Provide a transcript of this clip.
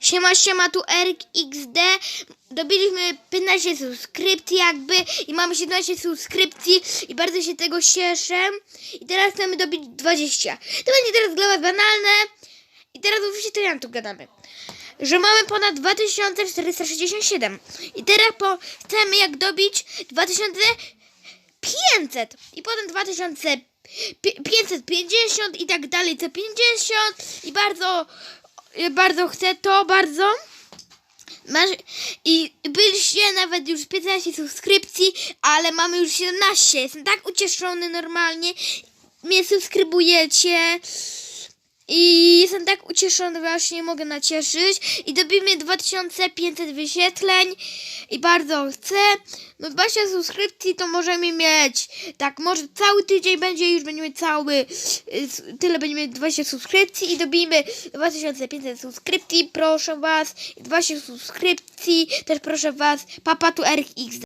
Siema, siema, tu Eryk XD. Dobiliśmy 15 subskrypcji jakby i mamy 17 subskrypcji i bardzo się tego cieszę. I teraz chcemy dobić 20. To będzie teraz dla was banalne. I teraz oczywiście to ja tu gadamy. Że mamy ponad 2467. I teraz po, chcemy jak dobić 2500. I potem 2550 i tak dalej co 50. I bardzo, bardzo chcę to, bardzo. Masz, I byliście nawet już 15 subskrypcji, ale mamy już 17. Jestem tak ucieszony normalnie. Mnie subskrybujecie. I jestem tak ucieszony, właśnie mogę nacieszyć. I dobimy 2500 wyświetleń. I bardzo chcę. No 20 subskrypcji to możemy mieć. Tak, może cały tydzień będzie, już będziemy cały. y, Tyle będziemy mieć 20 subskrypcji. I dobijmy 2500 subskrypcji. Proszę was. I 20 subskrypcji. Też proszę was. Papa tu RX.